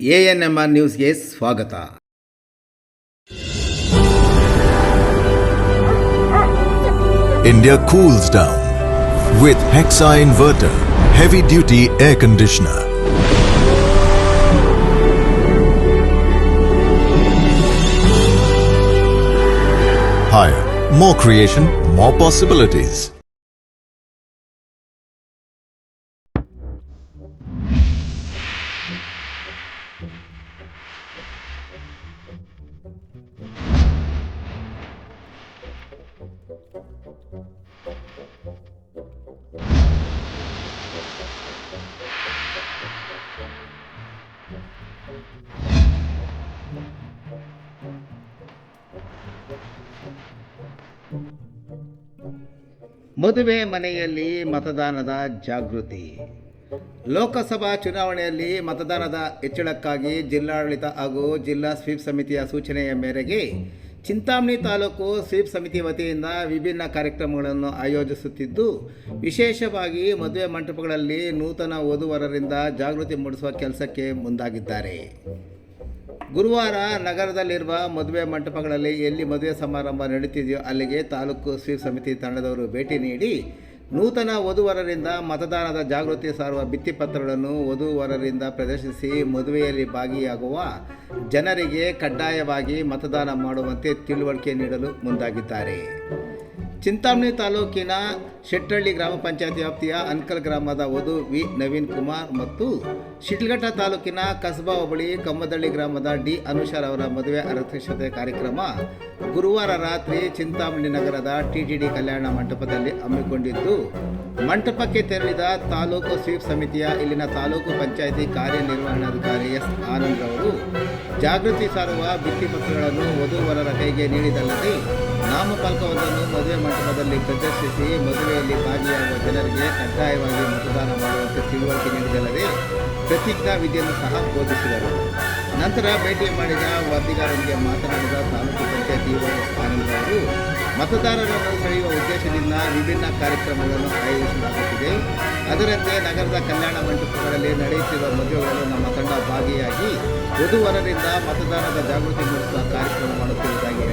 A N M R ನ್ಯೂಸ್ಗೆ ಸ್ವಾಗತ India cools down with Hexa Inverter Heavy Duty Air Conditioner. Higher, more creation, more possibilities. ಮದುವೆ ಮನೆಯಲ್ಲಿ ಮತದಾನದ ಜಾಗೃತಿ. ಲೋಕಸಭಾ ಚುನಾವಣೆಯಲ್ಲಿ ಮತದಾನದ ಹೆಚ್ಚಳಕ್ಕಾಗಿ ಜಿಲ್ಲಾಡಳಿತ ಹಾಗೂ ಜಿಲ್ಲಾ ಸ್ವೀಪ್ ಸಮಿತಿಯ ಸೂಚನೆಯ ಮೇರೆಗೆ ಚಿಂತಾಮಣಿ ತಾಲೂಕು ಸ್ವೀಪ್ ಸಮಿತಿ ವತಿಯಿಂದ ವಿಭಿನ್ನ ಕಾರ್ಯಕ್ರಮಗಳನ್ನು ಆಯೋಜಿಸುತ್ತಿದ್ದು, ವಿಶೇಷವಾಗಿ ಮದುವೆ ಮಂಟಪಗಳಲ್ಲಿ ನೂತನ ಓದುವರರಿಂದ ಜಾಗೃತಿ ಮೂಡಿಸುವ ಕೆಲಸಕ್ಕೆ ಮುಂದಾಗಿದ್ದಾರೆ. ಗುರುವಾರ ನಗರದಲ್ಲಿರುವ ಮದುವೆ ಮಂಟಪಗಳಲ್ಲಿ ಎಲ್ಲಿ ಮದುವೆ ಸಮಾರಂಭ ನಡೀತಿದೆಯೋ ಅಲ್ಲಿಗೆ ತಾಲೂಕು ಸ್ವೀಪ್ ಸಮಿತಿ ತಂಡದವರು ಭೇಟಿ ನೀಡಿ ನೂತನ ವಧುವರರಿಂದ ಮತದಾನದ ಜಾಗೃತಿ ಸಾರುವ ಭಿತ್ತಿಪತ್ರಗಳನ್ನು ವಧುವರರಿಂದ ಪ್ರದರ್ಶಿಸಿ ಮದುವೆಯಲ್ಲಿ ಭಾಗಿಯಾಗುವ ಜನರಿಗೆ ಕಡ್ಡಾಯವಾಗಿ ಮತದಾನ ಮಾಡುವಂತೆ ತಿಳುವಳಿಕೆ ನೀಡಲು ಮುಂದಾಗಿದ್ದಾರೆ. ಚಿಂತಾಮಣಿ ತಾಲೂಕಿನ ಶೆಟ್ಟಳ್ಳಿ ಗ್ರಾಮ ಪಂಚಾಯತ್ ವ್ಯಾಪ್ತಿಯ ಅನ್ಕಲ್ ಗ್ರಾಮದ ವಧು ವಿ ನವೀನ್ ಕುಮಾರ್ ಮತ್ತು ಶಿಡ್ಲಘಟ್ಟ ತಾಲೂಕಿನ ಕಸಬಾ ಹೋಬಳಿ ಕಮ್ಮದಳ್ಳಿ ಗ್ರಾಮದ ಡಿ ಅನುಷಾರ್ ಅವರ ಮದುವೆ ಅಧ್ಯಕ್ಷತೆ ಕಾರ್ಯಕ್ರಮ ಗುರುವಾರ ರಾತ್ರಿ ಚಿಂತಾಮಣಿ ನಗರದ ಟಿಟಿಡಿ ಕಲ್ಯಾಣ ಮಂಟಪದಲ್ಲಿ ಹಮ್ಮಿಕೊಂಡಿದ್ದು, ಮಂಟಪಕ್ಕೆ ತೆರಳಿದ ತಾಲೂಕು ಸ್ವೀಪ್ ಸಮಿತಿಯ ಇಲ್ಲಿನ ತಾಲೂಕು ಪಂಚಾಯಿತಿ ಕಾರ್ಯನಿರ್ವಹಣಾಧಿಕಾರಿ ಎಸ್ ಆನಂದ್ ಅವರು ಜಾಗೃತಿ ಸಾರುವ ಭಿತ್ತಿಪತ್ರಗಳನ್ನು ವಧುವರರ ಕೈಗೆ ನೀಡಿದಲ್ಲದೆ ನಾಮಫಲಕವೊಂದನ್ನು ಮದುವೆ ಮಂಟಪದಲ್ಲಿ ಪ್ರದರ್ಶಿಸಿ ಮದುವೆಯಲ್ಲಿ ಭಾಗಿಯಾಗುವ ಜನರಿಗೆ ಕಡ್ಡಾಯವಾಗಿ ಮತದಾನ ಮಾಡುವಂತೆ ತಿಳುವಳಿಕೆ ನೀಡಿದಲ್ಲದೆ ಪ್ರತಿಜ್ಞಾ ವಿಧಿಯನ್ನು ಸಹ ಬೋಧಿಸಿದರು. ನಂತರ ಭೇಟಿ ಮಾಡಿದ ವರದಿಗಾರರಿಗೆ ಮಾತನಾಡಿದ ತಾಲೂಕು ಪಂಚಾಯತಿ ಆನಂದ್ ಅವರು ಮತದಾರರನ್ನು ಸೆಳೆಯುವ ಉದ್ದೇಶದಿಂದ ವಿಭಿನ್ನ ಕಾರ್ಯಕ್ರಮಗಳನ್ನು ಆಯೋಜಿಸಲಾಗುತ್ತಿದೆ. ಅದರಂತೆ ನಗರದ ಕಲ್ಯಾಣ ಮಂಟಪಗಳಲ್ಲಿ ನಡೆಯುತ್ತಿರುವ ಮದುವೆಗಳನ್ನು ನಮ್ಮ ತಂಡ ಭಾಗಿಯಾಗಿ ವಧುವರರಿಂದ ಮತದಾನದ ಜಾಗೃತಿ ಮೂಡಿಸುವ ಕಾರ್ಯಕ್ರಮ ಮಾಡುತ್ತಿರುವುದಾಗಿ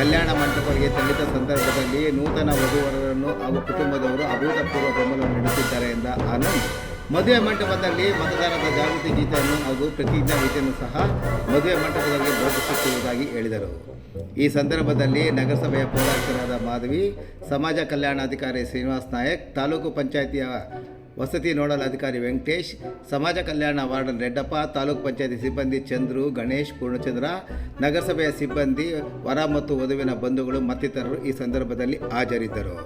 ಕಲ್ಯಾಣ ಮಂಟಪಕ್ಕೆ ತೆರಳಿದ ಸಂದರ್ಭದಲ್ಲಿ ನೂತನ ವಧುವರರನ್ನು ಹಾಗೂ ಕುಟುಂಬದವರು ಅಭೂತಪೂರ್ವ ಬೆಂಬಲ ನೀಡುತ್ತಿದ್ದಾರೆ ಎಂದ ಆನಂದ್. ಮದುವೆ ಮಂಟಪದಲ್ಲಿ ಮತದಾರರ ಜಾಗೃತಿ ಗೀತೆಯನ್ನು ಹಾಗೂ ಪ್ರತಿಜ್ಞಾ ಗೀತೆಯನ್ನು ಸಹ ಮದುವೆ ಮಂಟಪದಲ್ಲಿ ಬೋಧಿಸುತ್ತಿರುವುದಾಗಿ ಹೇಳಿದರು. ಈ ಸಂದರ್ಭದಲ್ಲಿ ನಗರಸಭೆಯ ಪೌರಾಯುಕ್ತರಾದ ಮಾಧವಿ, ಸಮಾಜ ಕಲ್ಯಾಣಾಧಿಕಾರಿ ಶ್ರೀನಿವಾಸ್ ನಾಯಕ್, ತಾಲೂಕು ಪಂಚಾಯಿತಿಯ ವಸತಿ ನೋಡಲ್ ಅಧಿಕಾರಿ ವೆಂಕಟೇಶ್, ಸಮಾಜ ಕಲ್ಯಾಣ ವಾರ್ಡನ್ ರೆಡ್ಡಪ್ಪ, ತಾಲೂಕು ಪಂಚಾಯತಿ ಸಿಬ್ಬಂದಿ ಚಂದ್ರು, ಗಣೇಶ್, ಪೂರ್ಣಚಂದ್ರ, ನಗರಸಭೆಯ ಸಿಬ್ಬಂದಿ, ವರ ಮತ್ತು ವಧುವಿನ ಬಂಧುಗಳು ಮತ್ತಿತರರು ಈ ಸಂದರ್ಭದಲ್ಲಿ ಹಾಜರಿದ್ದರು.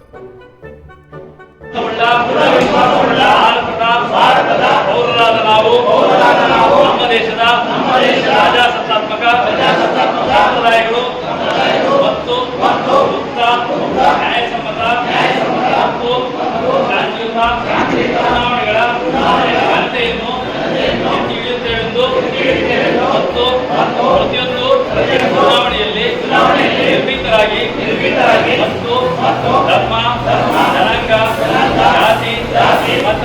ಮತ್ತು ಮತ್ತು ಪ್ರತಿಯೊಂದು ಚುನಾವಣೆಯಲ್ಲಿ ನಿರ್ಭೀತರಾಗಿ ಮತ್ತು ಧರ್ಮ ಜನಾಂಗ ಜಾತಿ ಮತ